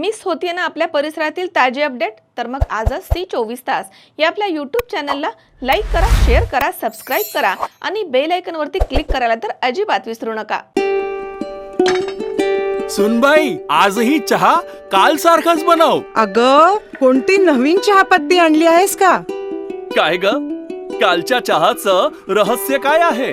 Miss होतीये ना आपल्या परिसरातील ताजे अपडेट? तर मग आजच सी चोवीस तास. या आपल्या यूट्यूब चॅनलला लाईक करा शेअर करा सबस्क्राईब करा आणि बेल आयकॉनवरती क्लिक करायला तर अजिबात विसरू नका. सुनबाई आजही चहा काल सारखाच बनव. अग कोणती नवीन चहापत्ती आणली आहेस का? काय ग? कालच्या चहाचं रहस्य काय आहे?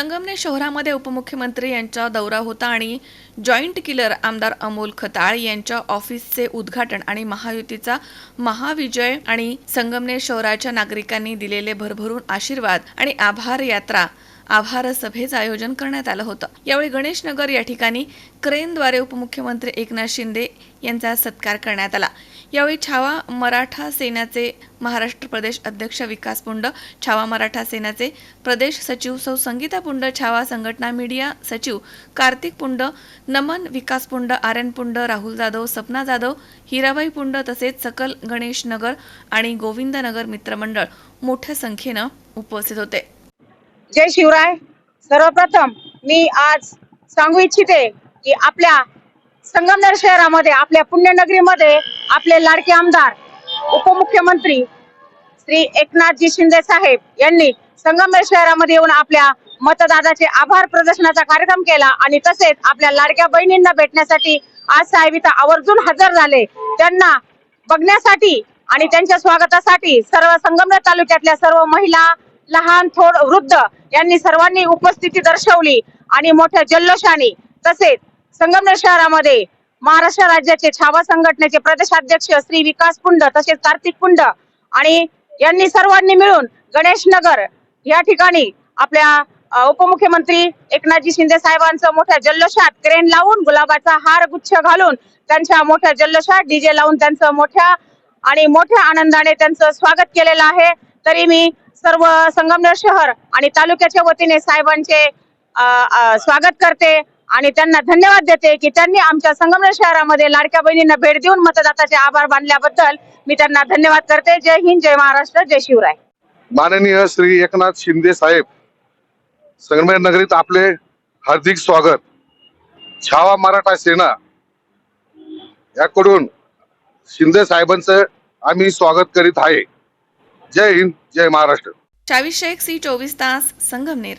संगमनेर शहरामध्ये उपमुख्यमंत्री यांचा दौरा होता आणि जॉईंट किलर आमदार अमोल खताळ यांच्या ऑफिसचे उद्घाटन आणि महायुतीचा महाविजय आणि संगमनेर शहराच्या नागरिकांनी दिलेले भरभरून आशीर्वाद आणि आभार यात्रा आभार सभेचं आयोजन करण्यात आलं होतं. यावेळी गणेशनगर या ठिकाणी क्रेनद्वारे उपमुख्यमंत्री एकनाथ शिंदे यांचा सत्कार करण्यात आला. यावेळी छावा मराठा सेनाचे महाराष्ट्र प्रदेश अध्यक्ष विकास पुंड छावा मराठा सेनाचे प्रदेश सचिव सौ संगीता पुंड छावा संघटना मीडिया सचिव कार्तिक पुंड नमन विकास पुंड आर एन पुंड राहुल जाधव सपना जाधव हिराबाई पुंड तसेच सकल गणेश नगर आणि गोविंदनगर मित्रमंडळ मोठ्या संख्येनं उपस्थित होते. जय शिवराय. सर्वप्रथम मी आज सांगू इच्छिते की आपल्या संगमनेर शहरामध्ये आपल्या पुण्यनगरीमध्ये आपले लाडके आमदार उपमुख्यमंत्री श्री एकनाथजी शिंदे साहेब यांनी संगमनेर शहरामध्ये येऊन आपल्या मतदाराचे आभार प्रदर्शनाचा कार्यक्रम केला आणि तसेच आपल्या लाडक्या बहिणींना भेटण्यासाठी आज साहेब इथं आवर्जून हजर झाले. त्यांना बघण्यासाठी आणि त्यांच्या स्वागतासाठी सर्व संगमनेर तालुक्यातल्या सर्व महिला लहान थोड वृद्ध यांनी सर्वांनी उपस्थिती दर्शवली आणि मोठ्या जल्लोषाने तसेच संगमनेर शहरामध्ये महाराष्ट्र राज्याचे छावा संघटनेचे प्रदेशाध्यक्ष श्री विकास पुंड तसेच कार्तिक पुंड आणि यांनी सर्वांनी मिळून गणेश नगर या ठिकाणी आपल्या उपमुख्यमंत्री एकनाथजी शिंदे साहेबांचं मोठ्या जल्लोषात क्रेन लावून गुलाबाचा हार गुच्छ घालून त्यांच्या मोठ्या जल्लोषात डीजे लावून त्यांचं मोठ्या आणि मोठ्या आनंदाने त्यांचं स्वागत केलेलं आहे. तरी मी सर्व संगमनेर शहर आणि तालुक्याच्या वतीने साहेबांचे स्वागत करते आणि त्यांना धन्यवाद देते की त्यांनी आमच्या संगमनेर शहरामध्ये लाडक्या बहिणींना भेट देऊन मतदाताचे आभार मानल्याबद्दल मी त्यांना धन्यवाद करते. जय हिंद जय महाराष्ट्र जय शिवराय. माननीय श्री एकनाथ शिंदे साहेब संगमनेर नगरीत आपले हार्दिक स्वागत. छावा मराठा सेना याकडून शिंदे साहेबांचं आम्ही स्वागत करीत आहे. जय हिंद. जय महाराष्ट्र. चाळीस शेख सी चोवीस तास संगमनेर.